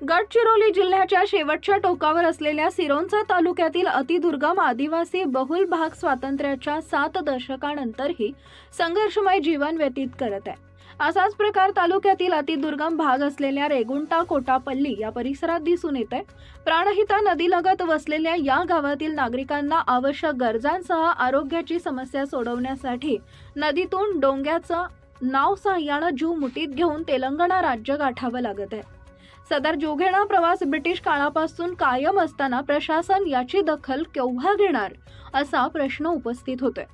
गडचिरोली जिल्ह्याच्या शेवटच्या टोकावर असलेल्या सिरोंचा तालुक्यातील अतिदुर्गम आदिवासी बहुल भाग स्वातंत्र्याच्या सात दशकानंतरही संघर्षमय जीवन व्यतीत करत आहे. असाच प्रकार तालुक्यातील अतिदुर्गम भाग असलेल्या रेगुंटा कोटापल्ली या परिसरात दिसून येत आहे प्राणहिता नदीलगत वसलेल्या या गावातील नागरिकांना आवश्यक गरजांसह आरोग्याची समस्या सोडवण्यासाठी नदीतून डोंग्याचं नाव सहाय्यानं जीव मुठीत घेऊन तेलंगणा राज्य गाठावं लागत आहे. सदर जोघेणा प्रवास ब्रिटिश काळापासून कायम असताना प्रशासन याची दखल केव्हा घेणार असा प्रश्न उपस्थित होतोय.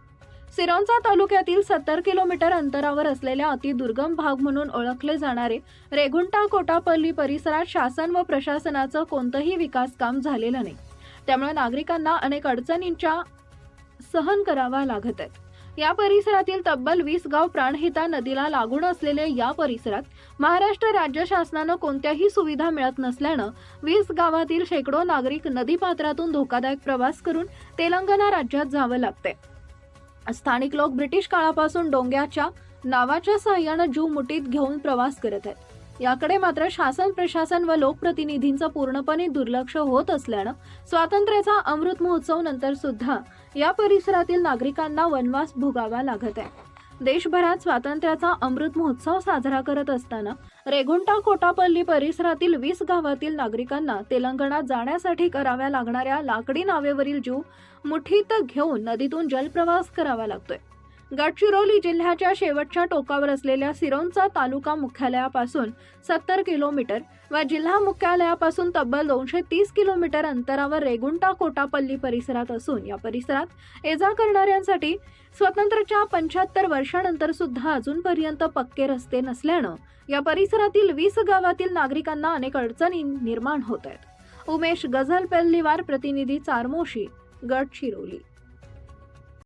सिरोंचा तालुक्यातील सत्तर किलोमीटर अंतरावर असलेल्या अतिदुर्गम भाग म्हणून ओळखले जाणारे रेगुंटा कोटापल्ली परिसरात शासन व प्रशासनाचं कोणतंही विकास काम झालेलं नाही. त्यामुळे नागरिकांना अनेक अडचणींच्या सहन करावा लागत आहेत. या परिसरातील तब्बल वीस गाव प्राणहिता नदीला लागून असलेल्या या परिसरात महाराष्ट्र राज्य शासनानं कोणत्याही सुविधा मिळत नसल्यानं वीस गावातील शेकडो नागरिक नदीपात्रातून धोकादायक प्रवास करून तेलंगणा राज्यात जावं लागते स्थानिक लोक ब्रिटिश काळापासून डोंग्याच्या नावाच्या सहाय्यानं जीव मुठीत घेऊन प्रवास करत आहेत. याकडे मात्र शासन प्रशासन व लोकप्रतिनिधींचं पूर्णपणे दुर्लक्ष होत असल्यानं स्वातंत्र्याचा अमृत महोत्सव नंतर सुद्धा या परिसरातील नागरिकांना वनवास भोगावा लागत आहे. देशभरात स्वातंत्र्याचा अमृत महोत्सव साजरा करत असताना रेगुंटा कोटापल्ली परिसरातील वीस गावातील नागरिकांना तेलंगणात जाण्यासाठी कराव्या लागणाऱ्या लाकडी नावेवरील जीव मुठीत घेऊन नदीतून जलप्रवास करावा लागतोय. गडचिरोली जिल्ह्याच्या शेवटच्या टोकावर असलेल्या सिरोंचा तालुका मुख्यालयापासून सत्तर किलोमीटर व जिल्हा मुख्यालयापासून तब्बल दोनशे तीस किलोमीटर अंतरावर रेगुंटा कोटापल्ली परिसरात असून या परिसरात ये जा करणाऱ्यांसाठी स्वतंत्रच्या पंच्याहत्तर वर्षानंतर सुद्धा अजूनपर्यंत पक्के रस्ते नसल्यानं या परिसरातील वीस गावातील नागरिकांना अनेक अडचणी निर्माण होत आहेत. उमेश गझल पेल्लीवार प्रतिनिधी चारमोशी गडचिरोली.